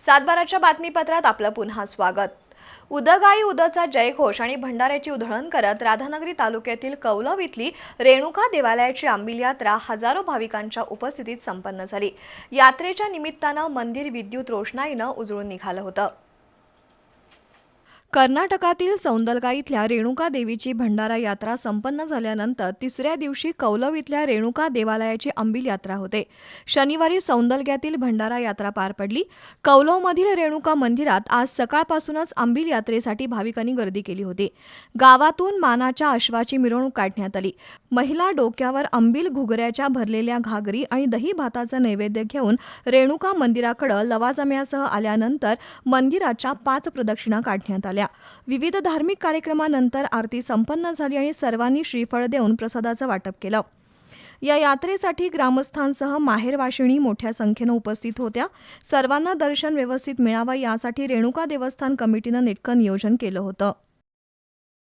सातबाराच्या बातमीपत्रात आपलं पुन्हा स्वागत. उदगाई उदचा जयघोष आणि भंडाऱ्याची उधळण करत राधानगरी तालुक्यातील कौलव इथली रेणुका देवालयाची आंबील यात्रा हजारो भाविकांच्या उपस्थितीत संपन्न झाली. यात्रेच्या निमित्तानं मंदिर विद्युत रोषणाईनं उजळून निघालं होतं. कर्नाटकातील सौंदलगा इथल्या रेणुका देवीची भंडारा यात्रा संपन्न झाल्यानंतर तिसऱ्या दिवशी कौलव इथल्या रेणुका देवालयाची अंबिल यात्रा होते. शनिवारी सौंदलग्यातील भंडारा यात्रा पार पडली. कौलवमधील रेणुका मंदिरात आज सकाळपासूनच अंबिल यात्रेसाठी भाविकांनी गर्दी केली होती. गावातून मानाच्या अश्वाची मिरवणूक काढण्यात आली. महिला डोक्यावर अंबिल घुगऱ्याच्या भरलेल्या घागरी आणि दही भाताचं नैवेद्य घेऊन रेणुका मंदिराकडे लवाजम्यासह आल्यानंतर मंदिराच्या पाच प्रदक्षिणा काढण्यात आल्या. विविध धार्मिक कार्यक्रमानंतर आरती संपन्न झाली आणि सर्वांनी श्रीफळ देऊन प्रसादाचं वाटप केलं. या यात्रेसाठी ग्रामस्थांसह माहेरवाशिणी मोठ्या संख्येनं उपस्थित होत्या. सर्वांना दर्शन व्यवस्थित मिळावं यासाठी रेणुका देवस्थान कमिटीनं नेटकं नियोजन केलं होतं.